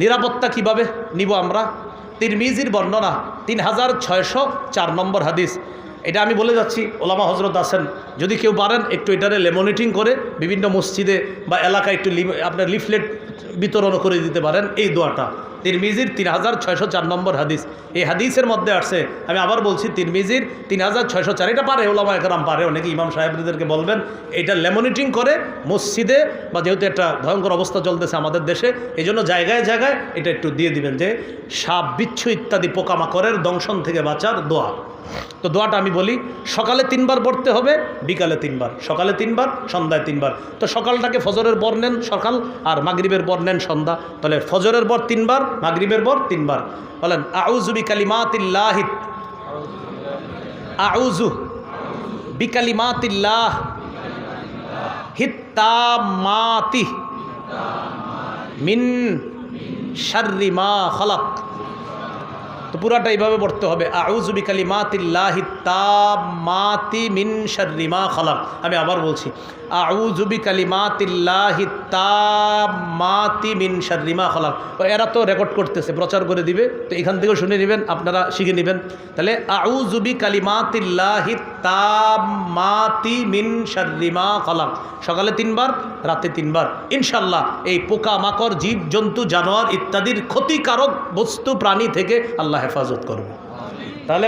নিরাপত্তা কীভাবে নিব আমরা? তিরমিজির বর্ণনা তিন হাজার ছয়শো চার নম্বর হাদিস। এটা আমি বলে যাচ্ছি, ওলামা হজরত আসেন যদি কেউ পারেন একটু এটারে লেমোনেটিং করে বিভিন্ন মসজিদে বা এলাকায় একটু আপনার লিফলেট বিতরণ করে দিতে পারেন এই দোয়াটা। তিরমিজির তিন হাজার ছয়শো চার নম্বর হাদিস। এই হাদিসের মধ্যে আসছে, আমি আবার বলছি, তিরমিজির তিন হাজার ছয়শো চার, এটা পারে ওলামা একরাম পারে অনেকে ইমাম সাহেবদেরকে বলবেন, এটা লেমনিটিং করে মসজিদে বা যেহেতু একটা ভয়ঙ্কর অবস্থা চলতেছে আমাদের দেশে এই জন্য জায়গায় জায়গায় এটা একটু দিয়ে দিবেন যে, সাপ, বিচ্ছু ইত্যাদি পোকামাকড়ের দংশন থেকে বাঁচার দোয়া। তো দোয়াটা আমি বলি, সকালে তিনবার পড়তে হবে, বিকালে তিনবার। সকালে তিনবার, সন্ধ্যায় তিনবার। তো সকালটাকে ফজরের পর নেন সকাল, আর মাগরিবের পর নেন সন্ধ্যা। তাহলে ফজরের পর তিনবার মাগরিবের পর তিনবার। বলেন আউজুবি কালিমাতিল্লাহিত আউজু বিকালিমাতিল্লাহ হিত্তামাতি মিন শাররিমা খলাক। তো পুরাটা এইভাবে পড়তে হবে। আউজুবি কালিমাতিল্লাহি তামাতি মিন শারিমা খালাক। আমি আবার বলছি আউজুবি কালিমাতিল্লাহি তামাতি মিন শারিমা খালাক। এরা তো রেকর্ড করতেছে, প্রচার করে দিবে। তো এখান থেকেও শুনে নেবেন, আপনারা শিখে নেবেন। তাহলে আউজুবি কালিমাতিল্লাহি মিন সকালে তিনবার, রাতে তিনবার। ইনশাল্লাহ এই পোকা মাকড় জীব জন্তু জানোয়ার ইত্যাদির ক্ষতিকারক বস্তু প্রাণী থেকে আল্লাহ হেফাজত করব তাহলে